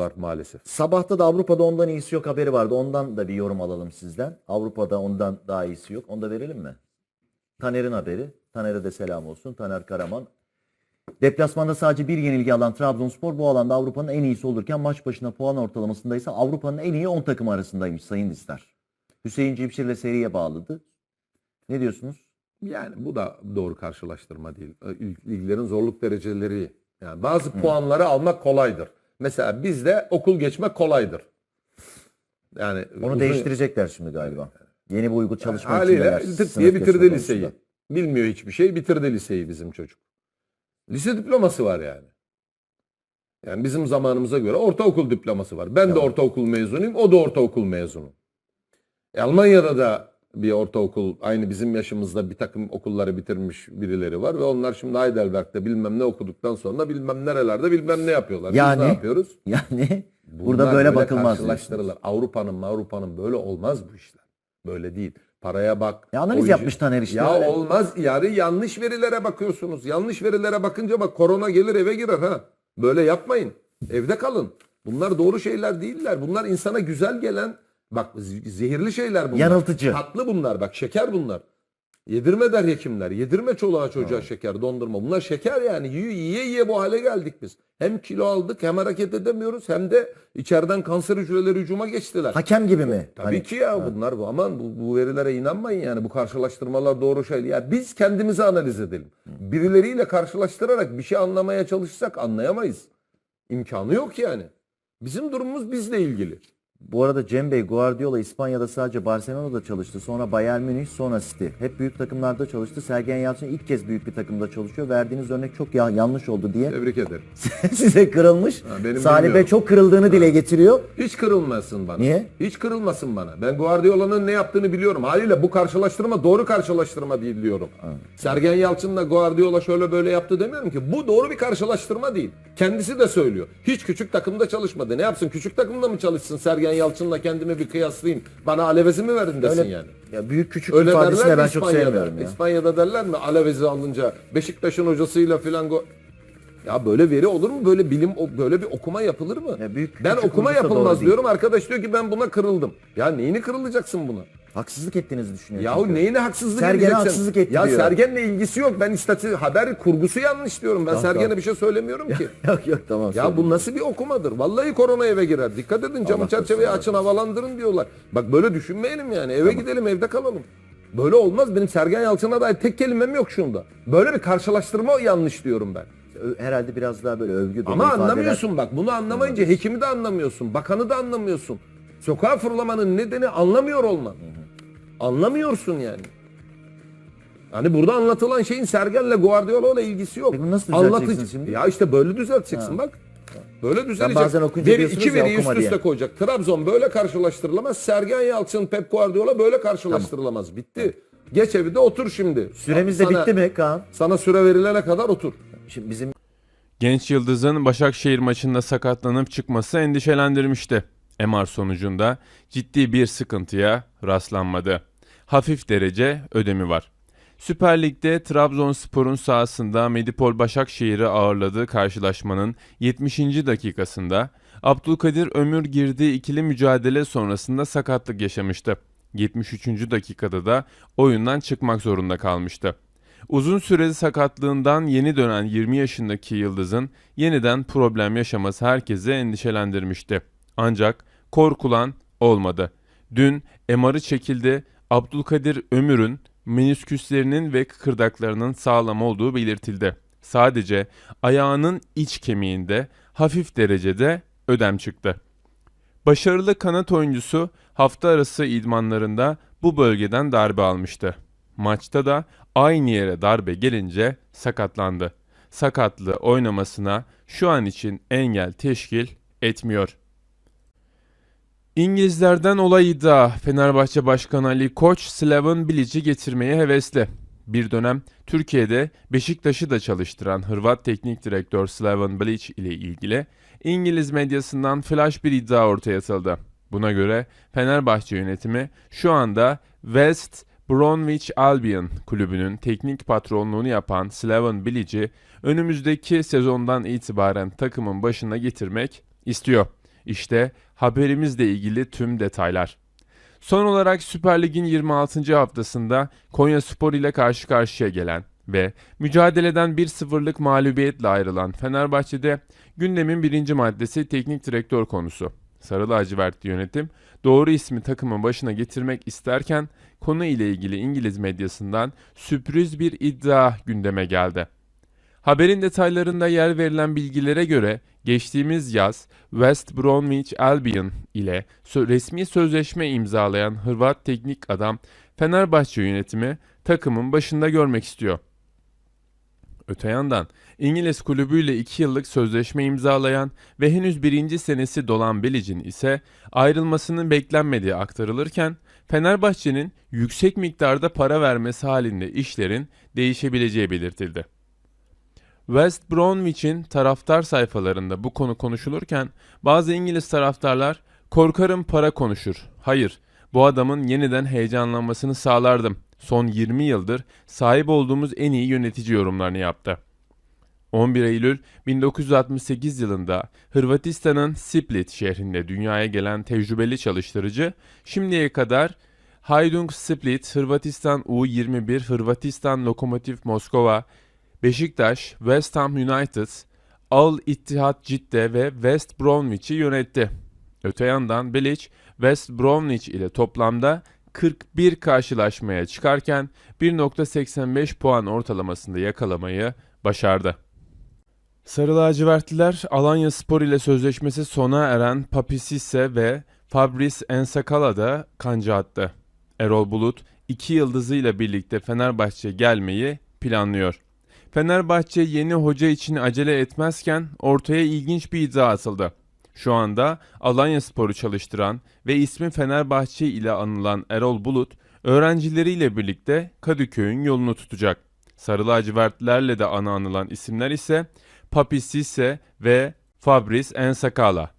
var maalesef. Sabahta da Avrupa'da ondan iyisi yok haberi vardı. Ondan da bir yorum alalım sizden. Avrupa'da ondan daha iyisi yok. Onu da verelim mi? Taner'in haberi. Taner'e de selam olsun. Taner Karaman. Deplasmanda sadece bir yenilgi alan Trabzonspor bu alanda Avrupa'nın en iyisi olurken maç başına puan ortalamasında ise Avrupa'nın en iyi 10 takım arasındaymış Sayın Dister. Hüseyin Cipşir'le seriye bağladı. Ne diyorsunuz? Yani bu da doğru karşılaştırma değil. Liglerin zorluk dereceleri yani bazı puanları almak kolaydır. Mesela bizde okul geçmek kolaydır. Yani Onu uzun- değiştirecekler şimdi galiba. Yeni bir uygu çalışma haliyle içindeler. tık diye bitirdi liseyi. konusunda. Bilmiyor hiçbir şey. Bitirdi liseyi bizim çocuk. Lise diploması var yani. Yani bizim zamanımıza göre ortaokul diploması var. Ben de Tamam. ortaokul mezunuyum. O da ortaokul mezunu. E, Almanya'da da bir ortaokul aynı bizim yaşımızda bir takım okulları bitirmiş birileri var ve onlar şimdi Heidelberg'de bilmem ne okuduktan sonra bilmem nerelerde bilmem ne yapıyorlar. Biz Yani? ne yapıyoruz? Yani burada Bunlar böyle bakılmaz. karşılaştırılır. Avrupa'nın Avrupa'nın böyle olmaz bu işler. Böyle değil. Paraya bak. Ya analiz yapmış Taner işte, Ya öyle. olmaz yani yanlış verilere bakıyorsunuz. Yanlış verilere bakınca bak korona gelir eve girer ha. Böyle yapmayın. Evde kalın. Bunlar doğru şeyler değiller. Bunlar insana güzel gelen bak zehirli şeyler bunlar. Yanıltıcı. Tatlı bunlar bak şeker bunlar. Yedirme der hekimler. Yedirme çoluğa çocuğa şeker, dondurma. Bunlar şeker yani. Yiye yiye yiye bu hale geldik biz. Hem kilo aldık hem hareket edemiyoruz hem de içeriden kanser hücreleri hücuma geçtiler. Hakem gibi mi? Tabii Hani- ki ya bunlar bu. Aman bu, bu verilere inanmayın yani. Bu karşılaştırmalar doğru şey. Ya biz kendimizi analiz edelim. Birileriyle karşılaştırarak bir şey anlamaya çalışsak anlayamayız. İmkanı yok yani. Bizim durumumuz bizle ilgili. Bu arada Cem Bey Guardiola İspanya'da sadece Barcelona'da çalıştı. Sonra Bayern Münih, sonra City. Hep büyük takımlarda çalıştı. Sergen Yalçın ilk kez büyük bir takımda çalışıyor. Verdiğiniz örnek çok ya- yanlış oldu diye Tebrik ederim. size kırılmış. Ha, benim Salih Bey bilmiyorum. çok kırıldığını dile getiriyor. Hiç kırılmasın bana. Niye? Hiç kırılmasın bana. Ben Guardiola'nın ne yaptığını biliyorum. Haliyle bu karşılaştırma doğru karşılaştırma değil diyorum. Sergen Yalçın'la Guardiola şöyle böyle yaptı demiyorum ki. Bu doğru bir karşılaştırma değil. Kendisi de söylüyor. Hiç küçük takımda çalışmadı. Ne yapsın? Küçük takımda mı çalışsın? Sergen Yalçın'la kendimi bir kıyaslayayım. Bana alevezi mi verin desin Öyle yani. ya büyük küçük Öyle mi ben çok sevmiyorum ya. İspanya'da derler mi Alavezi alınca Beşiktaş'ın hocasıyla filan go- ya böyle veri olur mu? Böyle bilim böyle bir okuma yapılır mı? Ya büyük- ben okuma yapılmaz diyorum. Arkadaş diyor ki ben buna kırıldım. Ya neyini kırılacaksın buna? Haksızlık ettiğinizi düşünüyorum. Yahu çünkü. neyine haksızlık Sergen'e edeceksin? haksızlık etti Ya diyor. Sergen'le ilgisi yok. Ben istatistik haber kurgusu yanlış diyorum. Ben Tamam, Sergen'e tamam. bir şey söylemiyorum ki. yok yok tamam. Ya bu nasıl bir okumadır? Vallahi korona eve girer. Dikkat edin camı Allah çerçeveyi korusun, açın havalandırın diyorlar. Bak böyle düşünmeyelim yani. Eve gidelim evde kalalım. Böyle olmaz. Benim Sergen Yalçın'a dair tek kelimem yok şunda. Böyle bir karşılaştırma yanlış diyorum ben. Ö- herhalde biraz daha böyle övgü dolu Ama ifadeler- anlamıyorsun bak. Bunu anlamayınca hekimi de anlamıyorsun. Bakanı da anlamıyorsun. Sokağa fırlamanın nedeni anlamıyor olman. Anlamıyorsun yani. Hani burada anlatılan şeyin Sergen'le Guardiola'yla ilgisi yok. Peki nasıl düzelteceksin şimdi? Ya işte böyle düzelteceksin bak. Böyle düzelecek. bazen okuyunca Veri, diyorsunuz iki ya, veriyi üst üste diye. koyacak. Trabzon böyle karşılaştırılamaz. Sergen Yalçın, Pep Guardiola böyle karşılaştırılamaz. Bitti. Geç evde otur şimdi. Süremiz de bitti mi Kaan? Sana süre verilene kadar otur. Şimdi bizim Genç Yıldız'ın Başakşehir maçında sakatlanıp çıkması endişelendirmişti. MR sonucunda ciddi bir sıkıntıya rastlanmadı. Hafif derece ödemi var. Süper Lig'de Trabzonspor'un sahasında Medipol Başakşehir'i ağırladığı karşılaşmanın 70. dakikasında Abdülkadir Ömür girdiği ikili mücadele sonrasında sakatlık yaşamıştı. 73. dakikada da oyundan çıkmak zorunda kalmıştı. Uzun süreli sakatlığından yeni dönen 20 yaşındaki Yıldız'ın yeniden problem yaşaması herkesi endişelendirmişti. Ancak korkulan olmadı. Dün MR'ı çekildi. Abdülkadir Ömür'ün menisküslerinin ve kıkırdaklarının sağlam olduğu belirtildi. Sadece ayağının iç kemiğinde hafif derecede ödem çıktı. Başarılı kanat oyuncusu hafta arası idmanlarında bu bölgeden darbe almıştı. Maçta da aynı yere darbe gelince sakatlandı. Sakatlığı oynamasına şu an için engel teşkil etmiyor. İngilizlerden olay iddia. Fenerbahçe Başkanı Ali Koç, Slaven Bilic'i getirmeye hevesli. Bir dönem Türkiye'de Beşiktaş'ı da çalıştıran Hırvat Teknik Direktör Slaven Bilic ile ilgili İngiliz medyasından flash bir iddia ortaya atıldı. Buna göre Fenerbahçe yönetimi şu anda West Bromwich Albion kulübünün teknik patronluğunu yapan Slaven Bilic'i önümüzdeki sezondan itibaren takımın başına getirmek istiyor. İşte haberimizle ilgili tüm detaylar. Son olarak Süper Lig'in 26. haftasında Konya Spor ile karşı karşıya gelen ve mücadeleden 1-0'lık mağlubiyetle ayrılan Fenerbahçe'de gündemin birinci maddesi teknik direktör konusu. Sarı lacivertli yönetim doğru ismi takımın başına getirmek isterken konu ile ilgili İngiliz medyasından sürpriz bir iddia gündeme geldi. Haberin detaylarında yer verilen bilgilere göre geçtiğimiz yaz West Bromwich Albion ile resmi sözleşme imzalayan Hırvat teknik adam Fenerbahçe yönetimi takımın başında görmek istiyor. Öte yandan İngiliz kulübüyle 2 yıllık sözleşme imzalayan ve henüz birinci senesi dolan Bilic'in ise ayrılmasının beklenmediği aktarılırken Fenerbahçe'nin yüksek miktarda para vermesi halinde işlerin değişebileceği belirtildi. West Bromwich'in taraftar sayfalarında bu konu konuşulurken bazı İngiliz taraftarlar korkarım para konuşur. Hayır, bu adamın yeniden heyecanlanmasını sağlardım. Son 20 yıldır sahip olduğumuz en iyi yönetici yorumlarını yaptı. 11 Eylül 1968 yılında Hırvatistan'ın Split şehrinde dünyaya gelen tecrübeli çalıştırıcı şimdiye kadar Hajduk Split, Hırvatistan U21, Hırvatistan Lokomotiv Moskova, Beşiktaş, West Ham United, Al Ittihad Cidde ve West Bromwich'i yönetti. Öte yandan Bilic, West Bromwich ile toplamda 41 karşılaşmaya çıkarken 1.85 puan ortalamasında yakalamayı başardı. Sarı lacivertliler Alanya Spor ile sözleşmesi sona eren Papi ve Fabrice Ensakala da kanca attı. Erol Bulut iki yıldızıyla birlikte Fenerbahçe gelmeyi planlıyor. Fenerbahçe yeni hoca için acele etmezken ortaya ilginç bir iddia atıldı. Şu anda Alanya Spor'u çalıştıran ve ismi Fenerbahçe ile anılan Erol Bulut, öğrencileriyle birlikte Kadıköy'ün yolunu tutacak. Sarı lacivertlerle de anı anılan isimler ise Papi Sisse ve Fabrice Ensakala.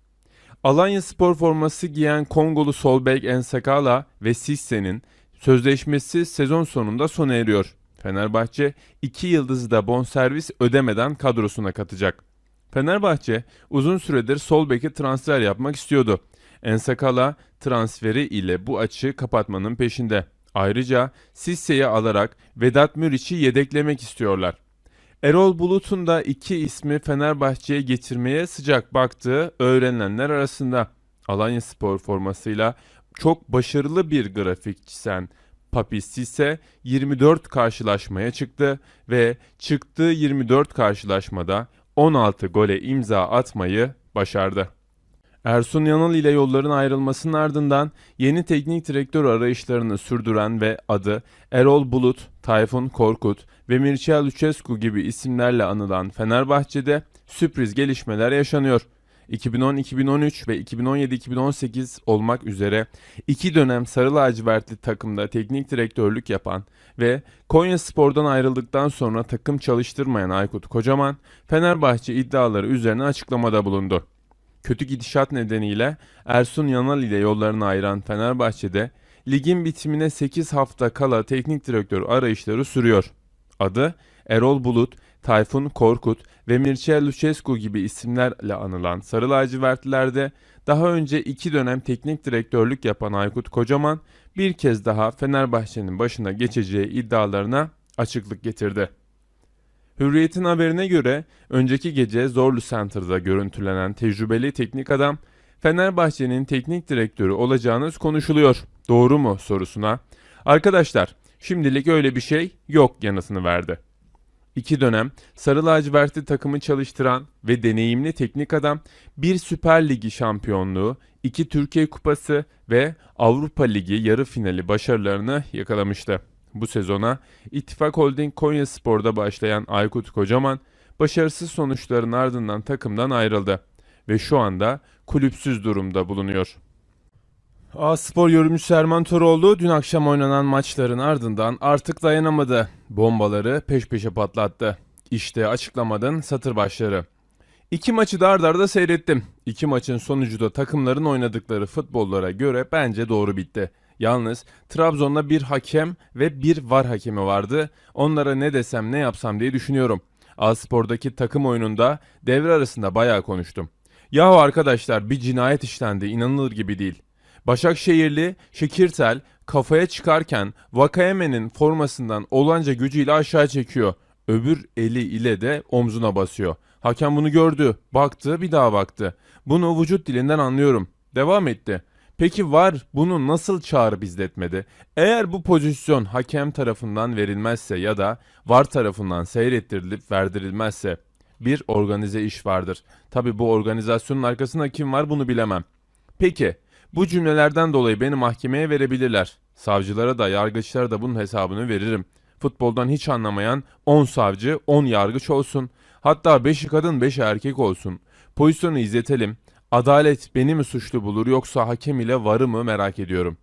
Alanya Spor forması giyen Kongolu sol bek Ensakala ve Sisse'nin sözleşmesi sezon sonunda sona eriyor. Fenerbahçe iki yıldızı da bonservis ödemeden kadrosuna katacak. Fenerbahçe uzun süredir sol beke transfer yapmak istiyordu. Ensakala transferi ile bu açığı kapatmanın peşinde. Ayrıca Sisse'yi alarak Vedat Muriç'i yedeklemek istiyorlar. Erol Bulut'un da iki ismi Fenerbahçe'ye getirmeye sıcak baktığı öğrenilenler arasında. Alanya Spor formasıyla çok başarılı bir grafik çizen Papi Sisse 24 karşılaşmaya çıktı ve çıktığı 24 karşılaşmada 16 gole imza atmayı başardı. Ersun Yanal ile yolların ayrılmasının ardından yeni teknik direktör arayışlarını sürdüren ve adı Erol Bulut, Tayfun Korkut ve Mircea Lucescu gibi isimlerle anılan Fenerbahçe'de sürpriz gelişmeler yaşanıyor. 2010-2013 ve 2017-2018 olmak üzere iki dönem sarı lacivertli takımda teknik direktörlük yapan ve Konya Spor'dan ayrıldıktan sonra takım çalıştırmayan Aykut Kocaman, Fenerbahçe iddiaları üzerine açıklamada bulundu. Kötü gidişat nedeniyle Ersun Yanal ile yollarını ayıran Fenerbahçe'de ligin bitimine 8 hafta kala teknik direktör arayışları sürüyor. Adı Erol Bulut, Tayfun Korkut ve Mircea Lucescu gibi isimlerle anılan Sarı Lacivertlilerde daha önce iki dönem teknik direktörlük yapan Aykut Kocaman bir kez daha Fenerbahçe'nin başına geçeceği iddialarına açıklık getirdi. Hürriyet'in haberine göre önceki gece Zorlu Center'da görüntülenen tecrübeli teknik adam Fenerbahçe'nin teknik direktörü olacağınız konuşuluyor. Doğru mu sorusuna arkadaşlar şimdilik öyle bir şey yok yanıtını verdi. İki dönem Sarı Lacivertli takımı çalıştıran ve deneyimli teknik adam bir Süper Ligi şampiyonluğu, iki Türkiye Kupası ve Avrupa Ligi yarı finali başarılarını yakalamıştı. Bu sezona İttifak Holding Konya Spor'da başlayan Aykut Kocaman başarısız sonuçların ardından takımdan ayrıldı ve şu anda kulüpsüz durumda bulunuyor. A Spor yorumcusu Erman Toroğlu dün akşam oynanan maçların ardından artık dayanamadı. Bombaları peş peşe patlattı. İşte açıklamadın satır başları. İki maçı da arda arda seyrettim. İki maçın sonucu da takımların oynadıkları futbollara göre bence doğru bitti. Yalnız Trabzon'da bir hakem ve bir var hakemi vardı. Onlara ne desem ne yapsam diye düşünüyorum. Aspor'daki takım oyununda devre arasında bayağı konuştum. Yahu arkadaşlar bir cinayet işlendi inanılır gibi değil. Başakşehirli Şekirtel kafaya çıkarken Vakayeme'nin formasından olanca gücüyle aşağı çekiyor. Öbür eli ile de omzuna basıyor. Hakem bunu gördü, baktı, bir daha baktı. Bunu vücut dilinden anlıyorum. Devam etti. Peki var bunu nasıl çağrı izletmedi? Eğer bu pozisyon hakem tarafından verilmezse ya da var tarafından seyrettirilip verdirilmezse bir organize iş vardır. Tabi bu organizasyonun arkasında kim var bunu bilemem. Peki bu cümlelerden dolayı beni mahkemeye verebilirler. Savcılara da yargıçlara da bunun hesabını veririm. Futboldan hiç anlamayan 10 savcı 10 yargıç olsun. Hatta 5'i kadın 5'i erkek olsun. Pozisyonu izletelim. Adalet beni mi suçlu bulur yoksa hakem ile varı mı merak ediyorum.